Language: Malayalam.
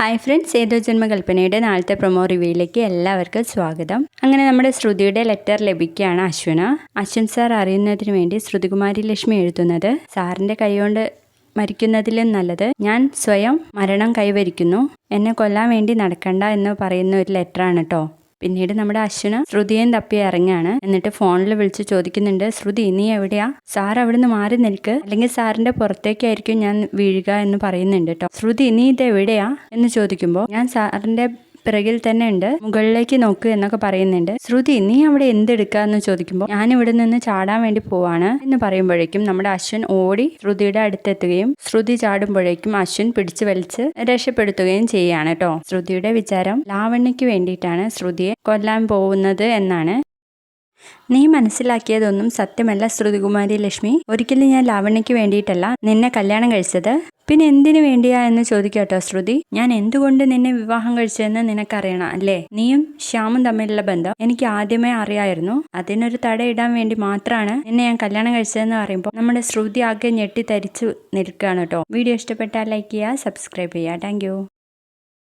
ഹായ് ഫ്രണ്ട്സ് ഏതോ ജന്മകൽപ്പനയുടെ നാളത്തെ പ്രൊമോ റിവ്യൂയിലേക്ക് എല്ലാവർക്കും സ്വാഗതം. അങ്ങനെ നമ്മുടെ ശ്രുതിയുടെ ലെറ്റർ ലഭിക്കുകയാണ് അശ്വന. അശ്വൻ സാർ അറിയുന്നതിന് വേണ്ടി ശ്രുതികുമാരി ലക്ഷ്മി എഴുതുന്നത് സാറിന്റെ കൈകൊണ്ട് മരിക്കുന്നതിലും നല്ലത്. ഞാൻ സ്വയം മരണം കൈവരിക്കുന്നു. എന്നെ കൊല്ലാൻ വേണ്ടി നടക്കണ്ട എന്ന് പറയുന്ന ഒരു ലെറ്ററാണ് കേട്ടോ പിന്നീട് നമ്മുടെ അശ്വന ശ്രുതിയും തപ്പി ഇറങ്ങാണ്. എന്നിട്ട് ഫോണിൽ വിളിച്ച് ചോദിക്കുന്നുണ്ട് ശ്രുതി നീ എവിടെയാ? സാർ അവിടുന്ന് മാറി നിൽക്ക്. അല്ലെങ്കിൽ സാറിന്റെ പുറത്തേക്കായിരിക്കും ഞാൻ വീഴുക എന്ന് പറയുന്നുണ്ട് കേട്ടോ ശ്രുതി നീ ഇത് എവിടെയാ എന്ന് ചോദിക്കുമ്പോൾ ഞാൻ സാറിന്റെ പിറകിൽ തന്നെ ഉണ്ട്. മുകളിലേക്ക് നോക്ക് എന്നൊക്കെ പറയുന്നുണ്ട്. ശ്രുതി നീ അവിടെ എന്തെടുക്കുക എന്ന് ചോദിക്കുമ്പോൾ ഞാൻ ഇവിടെ നിന്ന് ചാടാൻ വേണ്ടി പോവാണ് എന്ന് പറയുമ്പോഴേക്കും നമ്മുടെ അശ്വൻ ഓടി ശ്രുതിയുടെ അടുത്തെത്തുകയും ശ്രുതി ചാടുമ്പോഴേക്കും അശ്വൻ പിടിച്ചു വലിച്ച് രക്ഷപ്പെടുത്തുകയും ചെയ്യാണ് കേട്ടോ. ശ്രുതിയുടെ വിചാരം ലാവണ്യക്ക് വേണ്ടിയിട്ടാണ് ശ്രുതിയെ കൊല്ലാൻ പോകുന്നത് എന്നാണ്. നീ മനസ്സിലാക്കിയതൊന്നും സത്യമല്ല ശ്രുതികുമാരി ലക്ഷ്മി. ഒരിക്കലും ഞാൻ ലാവണ്യയ്ക്ക് വേണ്ടിയിട്ടല്ല നിന്നെ കല്യാണം കഴിച്ചത്. പിന്നെ എന്തിനു വേണ്ടിയാ എന്ന് ചോദിക്കാട്ടോ ശ്രുതി. ഞാൻ എന്തുകൊണ്ട് നിന്നെ വിവാഹം കഴിച്ചതെന്ന് നിനക്കറിയണം അല്ലേ? നീയും ശ്യാമും തമ്മിലുള്ള ബന്ധം എനിക്ക് ആദ്യമേ അറിയായിരുന്നു. അതിനൊരു തടയിടാൻ വേണ്ടി മാത്രമാണ് നിന്നെ ഞാൻ കല്യാണം കഴിച്ചതെന്ന് പറയുമ്പോൾ നമ്മുടെ ശ്രുതി ആകെ ഞെട്ടി തരിച്ചു നിൽക്കുകയാണ് കേട്ടോ. വീഡിയോ ഇഷ്ടപ്പെട്ടാൽ ലൈക്ക് ചെയ്യുക സബ്സ്ക്രൈബ് ചെയ്യുക. താങ്ക്